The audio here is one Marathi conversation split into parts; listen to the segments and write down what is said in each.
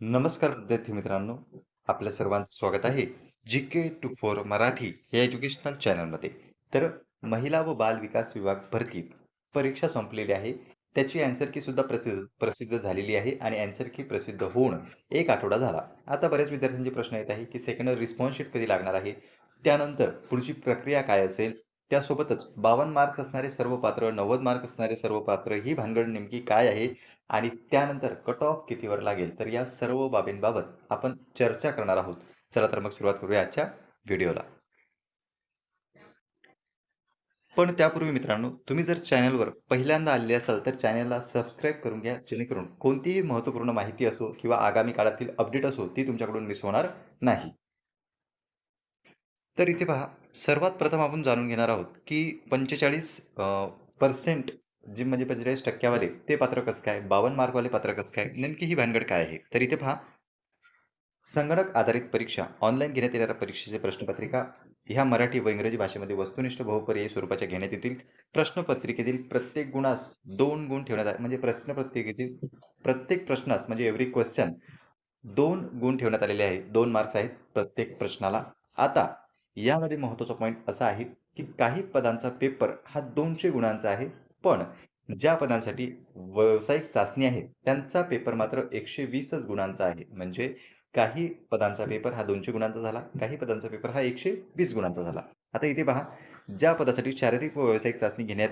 नमस्कार विद्यार्थी मित्रांनो आपल्या सर्वांचं स्वागत आहे G K two four Marathi या एज्युकेशनल चॅनलमध्ये तर महिला व बाल विकास विभाग भरती परीक्षा संपलेली आहे. त्याची अँसर की सुद्धा प्रसिद्ध प्रसिद्ध झालेली आहे आणि अँसर की प्रसिद्ध होऊन एक आठवडा झाला. आता बऱ्याच विद्यार्थ्यांचे प्रश्न येत आहे की सेकंड रिस्पॉन्स शीट कधी लागणार आहे? त्यानंतर पुढची प्रक्रिया काय असेल? त्यासोबतच बावन्न मार्क्स असणारे सर्व पात्र नव्वद मार्क असणारे सर्व पात्र ही भानगड नेमकी काय आहे आणि त्यानंतर कट ऑफ कितीवर लागेल? तर या सर्व बाबींबाबत आपण चर्चा करणार आहोत. चला तर मग सुरुवात करूया आजच्या व्हिडिओला पण त्यापूर्वी मित्रांनो तुम्ही जर चॅनलवर पहिल्यांदा आलेले असाल तर चॅनलला सबस्क्राईब करून घ्या जेणेकरून कोणतीही महत्त्वपूर्ण माहिती असो किंवा आगामी काळातील अपडेट असो ती तुमच्याकडून मिस होणार नाही. तर इथे पहा सर्वात प्रथम आपण जाणून घेणार आहोत की पंचेचाळीस पर्सेंट जे म्हणजे पंचेचाळीस टक्क्यावाले ते पात्र कसं काय? बावन्न मार्कवाले पात्र कसं काय? नेमकी ही भानगड काय आहे? तर इथे पहा संगणक आधारित परीक्षा ऑनलाईन घेण्यात येणाऱ्या परीक्षेचे प्रश्नपत्रिका ह्या मराठी व इंग्रजी भाषेमध्ये वस्तुनिष्ठ बहुपर्यायी स्वरूपाच्या घेण्यात येतील. प्रश्नपत्रिकेतील प्रत्येक गुणास दोन गुण ठेवण्यात आले म्हणजे प्रश्नपत्रिकेतील प्रत्येक प्रश्नास म्हणजे एव्हरी क्वेश्चन दोन गुण ठेवण्यात आलेले आहेत दोन मार्क्स आहेत प्रत्येक प्रश्नाला. आता यामध्ये महत्त्वाचा पॉईंट असा आहे की काही पदांचा पेपर हा दोनशे गुणांचा आहे पण ज्या पदांसाठी व्यावसायिक चाचणी आहे त्यांचा पेपर मात्र एकशे वीसच गुणांचा आहे. म्हणजे काही पदांचा पेपर हा दोनशे गुणांचा झाला काही पदांचा पेपर हा एकशे वीस गुणांचा झाला. आता इथे पहा ज्या पदासाठी शारीरिक व व्यावसायिक चाचणी घेण्यात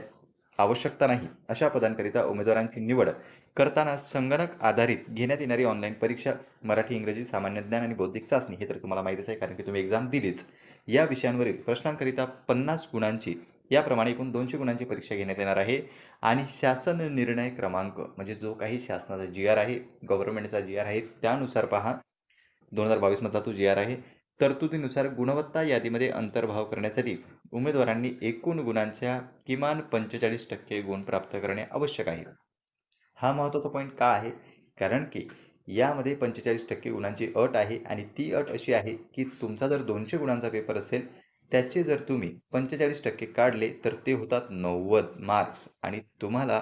आवश्यकता नाही अशा पदांकरिता उमेदवारांची निवड करताना संगणक आधारित घेण्यात येणारी ऑनलाईन परीक्षा मराठी इंग्रजी सामान्य ज्ञान आणि बौद्धिक चाचणी हे तर तुम्हाला माहितीच आहे कारण की तुम्ही एक्झाम दिलीच. या विषयांवरील प्रश्नांकरिता पन्नास गुणांची याप्रमाणे एकूण दोनशे गुणांची परीक्षा घेण्यात येणार आहे. आणि शासन निर्णय क्रमांक म्हणजे जो काही शासनाचा जी आर आहे गव्हर्नमेंटचा जी आर आहे त्यानुसार पहा. दोन हजार बावीसमधला तो जी आर आहे. तरतुदीनुसार गुणवत्ता यादीमध्ये अंतर्भाव करण्यासाठी उमेदवारांनी एकूण गुणांच्या किमान पंचेचाळीस टक्के गुण प्राप्त करणे आवश्यक आहे. हा महत्त्वाचा पॉईंट का आहे? कारण की यामध्ये पंचेचाळीस टक्के गुणांची अट आहे आणि ती अट अशी आहे की तुमचा जर दोनशे गुणांचा पेपर असेल त्याचे जर तुम्ही पंचेचाळीस टक्के काढले तर ते होतात नव्वद मार्क्स. आणि तुम्हाला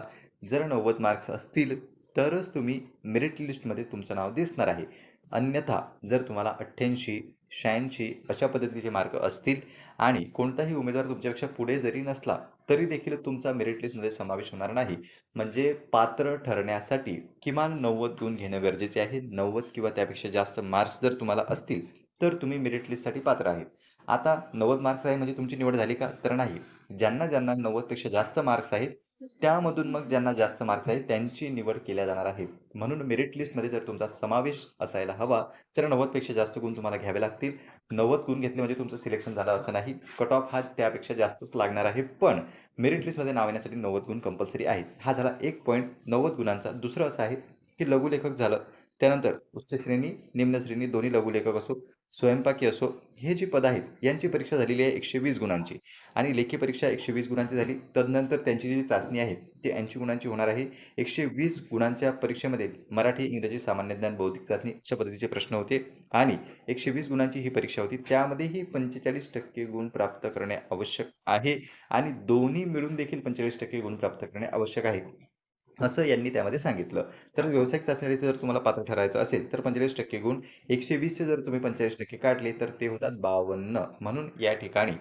जर नव्वद मार्क्स असतील तरच तुम्ही मेरिट लिस्टमध्ये तुमचं नाव दिसणार आहे. अन्यथा जर तुम्हाला अठ्ठ्याऐंशी शहाऐंशी अशा पद्धतीचे मार्क असतील आणि कोणताही उमेदवार तुमच्यापेक्षा पुढे जरी नसला तरी देखील तुमचा मेरिट लिस्टमध्ये समावेश होणार नाही. म्हणजे पात्र ठरण्यासाठी किमान नव्वद गुण घेणं गरजेचे आहे. नव्वद किंवा त्यापेक्षा जास्त मार्क्स जर तुम्हाला असतील तर तुम्ही मेरिट लिस्टसाठी पात्र आहेत. आता नव्वद मार्क्स आहे म्हणजे तुमची निवड झाली का? तर नाही. ज्यांना ज्यांना नव्वदपेक्षा जास्त मार्क्स आहेत त्यामधून मग ज्यांना जास्त मार्क्स आहेत त्यांची निवड केल्या जाणार आहे. म्हणून मेरिट लिस्टमध्ये जर तुमचा समावेश असायला हवा तर नव्वदपेक्षा जास्त गुण तुम्हाला घ्यावे लागतील. नव्वद गुण घेतले म्हणजे तुमचं सिलेक्शन झालं असं नाही. कट ऑफ हा त्यापेक्षा जास्तच लागणार आहे. पण मेरिट लिस्टमध्ये नाव येण्यासाठी नव्वद गुण कंपल्सरी आहेत. हा झाला एक पॉईंट नव्वद गुणांचा दुसरं असं आहे की लघुलेखक झालं. त्यानंतर उच्च श्रेणी निम्न श्रेणी दोन्ही लघुलेखक असो स्वयंपाकी असो हे जी पदं आहेत यांची परीक्षा झालेली आहे एकशे वीस गुणांची. आणि लेखी परीक्षा एकशे वीस गुणांची झाली तदनंतर त्यांची जी चाचणी आहे ती ऐंशी गुणांची होणार आहे. एकशे वीस गुणांच्या परीक्षेमध्ये मराठी इंग्रजी सामान्य ज्ञान बौद्धिक चाचणी अशा पद्धतीचे प्रश्न होते. आणि एकशे वीस गुणांची ही परीक्षा होती त्यामध्येही पंचेचाळीस टक्के गुण प्राप्त करणे आवश्यक आहे. आणि दोन्ही मिळून देखील पंचेचाळीस टक्के गुण प्राप्त करणे आवश्यक आहे. असं यांनी त्यामध्ये सांगितलं. तर व्यावसायिक चाचणीचं जर तुम्हाला पात्र ठरायचं असेल तर पंचेचाळीस टक्के गुण एकशे वीसचे जर तुम्ही पंचेचाळीस टक्के काढले तर ते होतात बावन्न. म्हणून या ठिकाणी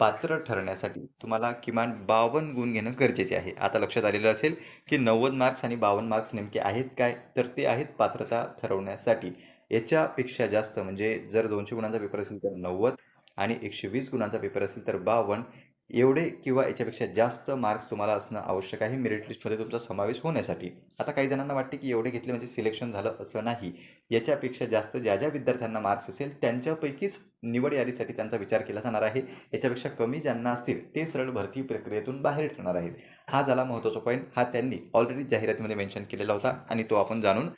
पात्र ठरण्यासाठी तुम्हाला किमान बावन्न गुण घेणं गरजेचे आहे. आता लक्षात आलेलं असेल की नव्वद मार्क्स आणि बावन्न मार्क्स नेमके आहेत काय? तर ते आहेत पात्रता ठरवण्यासाठी. याच्यापेक्षा जास्त म्हणजे जर दोनशे गुणांचा पेपर असेल तर नव्वद आणि एकशे वीस गुणांचा पेपर असेल तर बावन्न. एवढे किंवा याच्यापेक्षा जास्त मार्क्स तुम्हाला असणं आवश्यक आहे मेरिट लिस्टमध्ये तुमचा समावेश होण्यासाठी. आता काही जणांना वाटते की एवढे घेतले म्हणजे सिलेक्शन झालं असं नाही. याच्यापेक्षा जास्त ज्या ज्या विद्यार्थ्यांना मार्क्स असेल त्यांच्यापैकीच निवड यादीसाठी त्यांचा विचार केला जाणार आहे. याच्यापेक्षा कमी ज्यांना असतील ते सरळ भरती प्रक्रियेतून बाहेर ठरणार आहेत. हा झाला महत्त्वाचा पॉईंट हा त्यांनी ऑलरेडी जाहिरातीमध्ये मेन्शन केलेला होता आणि तो आपण जाणून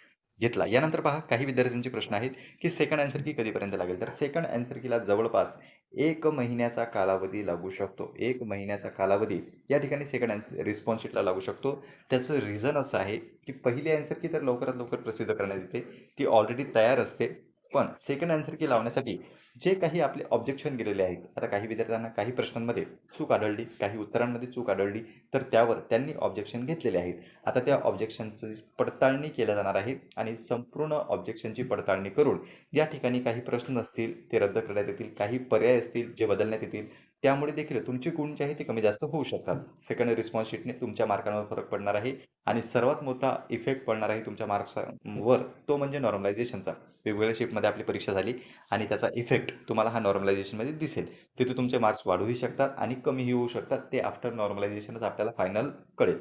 घेतला. यानंतर पहा काही विद्यार्थ्यांचे प्रश्न आहेत की सेकंड अँसर की कधीपर्यंत लागेल? तर सेकंड अँसर कीला जवळपास एक महिन्याचा कालावधी लागू शकतो. एक महिन्याचा कालावधी या ठिकाणी सेकंड आन्सर रिस्पॉन्स शीटला लागू शकतो. त्याचं रिझन असं आहे की पहिली आन्सर की तर लवकरात लवकर प्रसिद्ध करण्यात येते. ती ऑलरेडी तयार असते. पण सेकंड आन्सर की लावण्यासाठी जे काही आपले ऑब्जेक्शन गेलेले आहेत आता काही विद्यार्थ्यांना काही प्रश्नांमध्ये चूक आढळली काही उत्तरांमध्ये चूक आढळली तर त्यावर त्यांनी ऑब्जेक्शन घेतलेले आहेत. आता त्या ऑब्जेक्शनची पडताळणी केल्या जाणार आहे आणि संपूर्ण ऑब्जेक्शनची पडताळणी करून या ठिकाणी काही प्रश्न असतील ते रद्द करण्यात येतील काही पर्याय असतील जे बदलण्यात येतील त्यामुळे देखील तुमचे गुण जे आहे ते कमी जास्त होऊ शकतात. सेकंड रिस्पॉन्स शीटने तुमच्या मार्कांवर फरक पडणार आहे आणि सर्वात मोठा इफेक्ट पडणार आहे तुमच्या मार्क्सवर. तो म्हणजे नॉर्मलायझेशनचा वेगवेगळ्या शिफ्टमध्ये आपली परीक्षा झाली आणि त्याचा इफेक्ट तुम्हाला हा नॉर्मलायझेशनमध्ये दिसेल. तिथे तुमचे मार्क्स वाढूही शकतात आणि कमीही होऊ शकतात. ते आफ्टर नॉर्मलायझेशनच आपल्याला फायनल कळेल.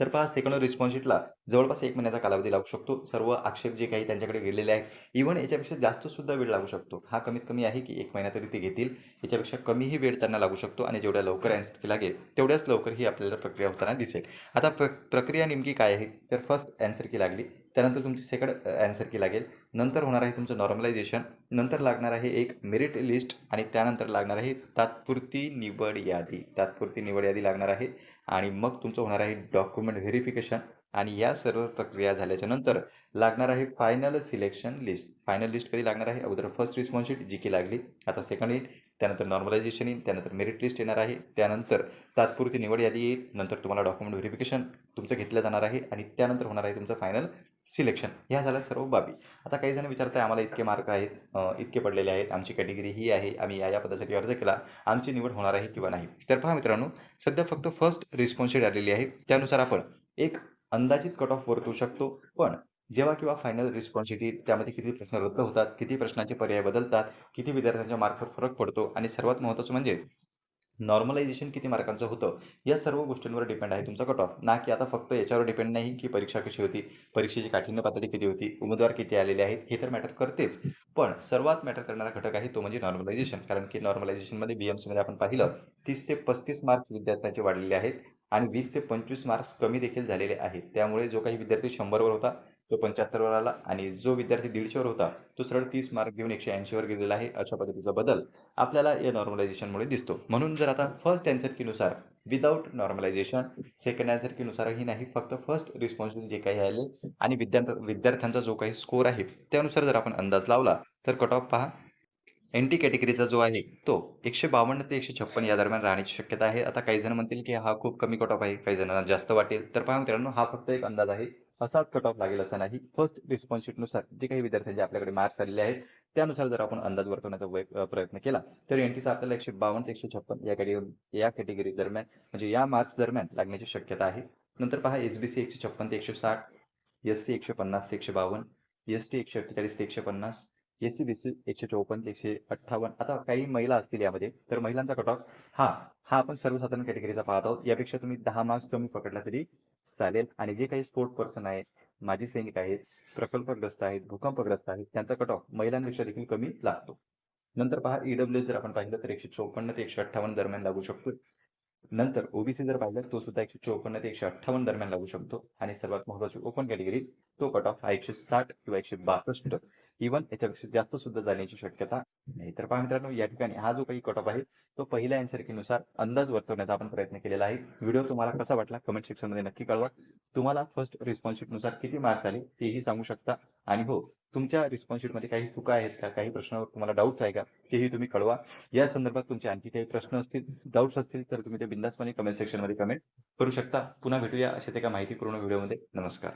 तर पहा सेकंड रिस्पॉन्स शीटला जवळपास एक महिन्याचा कालावधी लागू शकतो. सर्व आक्षेप जे काही त्यांच्याकडे गेलेले आहेत इव्हन याच्यापेक्षा जास्त सुद्धा वेळ लागू शकतो. हा कमीत कमी आहे की एक महिना तरी ते घेतील. याच्यापेक्षा कमीही वेळ त्यांना लागू शकतो आणि जेवढ्या लवकर ॲन्सर लागेल तेवढ्याच लवकर ही आपल्याला प्रक्रिया होताना दिसेल. आता प्र प्रक्रिया नेमकी काय आहे? तर फर्स्ट अँसर की लागली. त्यानंतर तुमची सेकंड ॲन्सर की लागेल. नंतर होणार आहे तुमचं नॉर्मलायझेशन नंतर लागणार आहे एक मेरिट लिस्ट आणि त्यानंतर लागणार आहे तात्पुरती निवड यादी. तात्पुरती निवड यादी लागणार आहे आणि मग तुमचं होणार आहे डॉक्युमेंट व्हेरिफिकेशन आणि या सर्व प्रक्रिया झाल्याच्यानंतर लागणार आहे final selection list final list कधी लागणार आहे? अगोदर फर्स्ट रिस्पॉन्सशीट जी की लागली. आता सेकंड येईल. त्यानंतर नॉर्मलायझेशन येईल. त्यानंतर मेरिट लिस्ट येणार आहे. त्यानंतर तात्पुरती निवड यादी येईल. नंतर तुम्हाला डॉक्युमेंट व्हेरिफिकेशन तुमचं घेतलं जाणार आहे आणि त्यानंतर होणार आहे तुमचं फायनल सिलेक्शन ह्या झाल्या सर्व बाबी. आता काही जण विचारत आहे आम्हाला इतके मार्क आहेत इतके पडलेले आहेत आमची कॅटेगरी ही आहे आम्ही या या पदासाठी अर्ज केला आमची निवड होणार आहे किंवा नाही? तर पहा मित्रांनो सध्या फक्त फर्स्ट रिस्पॉन्स आलेली आहे. त्यानुसार आपण एक अंदाजित कट ऑफ वर्तवू शकतो पण जेव्हा किंवा फायनल रिस्पॉन्स येईल त्यामध्ये किती प्रश्न रद्द होतात किती प्रश्नांचे पर्याय बदलतात किती विद्यार्थ्यांच्या मार्कवर फरक पडतो आणि सर्वात महत्त्वाचं म्हणजे नॉर्मलायझेशन किती मार्कांचं होतं? या सर्व गोष्टींवर डिपेंड आहे तुमचा कट ऑफ ना की आता फक्त याच्यावर डिपेंड नाही की परीक्षा कशी होती परीक्षेची काठिण्य पातळी किती होती उमेदवार किती आलेले आहेत हे तर मॅटर करतेच. पण सर्वात मॅटर करणारा घटक आहे तो म्हणजे नॉर्मलायझेशन कारण की नॉर्मलायझेशनमध्ये बी एम सीमध्ये आपण पाहिलं तीस ते पस्तीस मार्क्स विद्यार्थ्यांचे वाढलेले आहेत आणि वीस ते पंचवीस मार्क्स कमी देखील झालेले आहेत. त्यामुळे जो काही विद्यार्थी शंभरवर होता तो पंच्याहत्तरवर आला आणि जो विद्यार्थी दीडशेवर होता तो सरळ तीस मार्क घेऊन एकशे ऐंशीवर गेलेला आहे. अशा पद्धतीचा बदल आपल्याला या नॉर्मलायझेशनमुळे दिसतो. म्हणून जर आता फर्स्ट अँसर कीनुसार विदाऊट नॉर्मलायझेशन सेकंड अँसर कीनुसारही नाही फक्त फर्स्ट रिस्पॉन्सिबल जे काही आले आणि विद्यार्थ विद्यार्थ्यांचा जो काही स्कोर आहे त्यानुसार जर आपण अंदाज लावला तर कट ऑफ पहा. एन टी कॅटेगरीचा जो आहे तो एकशे बावन्न ते एकशे छप्पन या दरम्यान राहण्याची शक्यता आहे. आता काही जण म्हणतील की हा खूप कमी कट ऑफ आहे काही जणांना जास्त वाटेल. तर पहा मित्रांनो हा फक्त एक अंदाज आहे. असाच कट ऑफ लागेल असा नाही. फर्स्ट रिस्पॉन्स शीटनुसार जे काही विद्यार्थ्यांचे आपल्याकडे मार्क्स आलेले आहेत त्यानुसार जर आपण अंदाज वर्तवण्याचा प्रयत्न केला तर एन टीचा आपल्याला एकशे बावन्न ते एकशे छप्पन या कॅटेगरी या कॅटेगरी दरम्यान म्हणजे या मार्क्स दरम्यान लागण्याची शक्यता आहे. नंतर पहा एस बी सी एकशे छप्पन ते एकशे साठ एस सी एकशे पन्नास ते एकशे बावन्न एस टी एकशे अठ्ठेचाळीस ते एकशे पन्नास एस सी बी सी एकशे चौपन्न ते एकशे अठ्ठावन्न. आता काही महिला असतील यामध्ये तर महिलांचा कट ऑफ हा हा आपण सर्वसाधारण कॅटेगरीचा पाहत आहोत. यापेक्षा तुम्ही दहा मार्क्स कमी पकडला तरी चालेल. आणि जे काही स्पोर्ट पर्सन आहेत माजी सैनिक आहेत प्रकल्पग्रस्त आहेत भूकंपग्रस्त आहेत त्यांचा कट ऑफ महिलांपेक्षा देखील कमी लागतो. नंतर पहा ईडब्ल्यू जर आपण पाहिलं तर एकशे चौपन्न ते एकशे अठ्ठावन्न दरम्यान लागू शकतो नंतर ओबीसी जर पाहिलं तो सुद्धा एकशे चौपन्न ते एकशे अठ्ठावन्न दरम्यान लागू शकतो. आणि सर्वात महत्वाची ओपन कॅटेगरी तो कट ऑफ हा एकशे साठ किंवा एकशे बासष्ट इव्हन याच्यापेक्षा जास्त सुद्धा जाण्याची शक्यता नाही. तर पहा मित्रांनो या ठिकाणी हा जो काही कट ऑफ आहे तो पहिल्या एनसरकीनुसार नुसार अंदाज वर्तवण्याचा आपण प्रयत्न केलेला आहे. व्हिडिओ तुम्हाला कसा वाटला कमेंट सेक्शनमध्ये नक्की कळवा. तुम्हाला फर्स्ट रिस्पॉन्सशीटनुसार नुसार किती मार्क्स आले तेही सांगू शकता. आणि हो तुमच्या रिस्पॉन्सशीटमध्ये मध्ये काही चुका आहेत का काही प्रश्नावर तुम्हाला डाऊट्स आहे का तेही तुम्ही कळवा. या संदर्भात तुमचे आणखी काही प्रश्न असतील डाऊट्स असतील तर तुम्ही ते बिंदासपणे कमेंट सेक्शनमध्ये कमेंट करू शकता. पुन्हा भेटूया अशाच एका माहितीपूर्ण व्हिडिओमध्ये नमस्कार.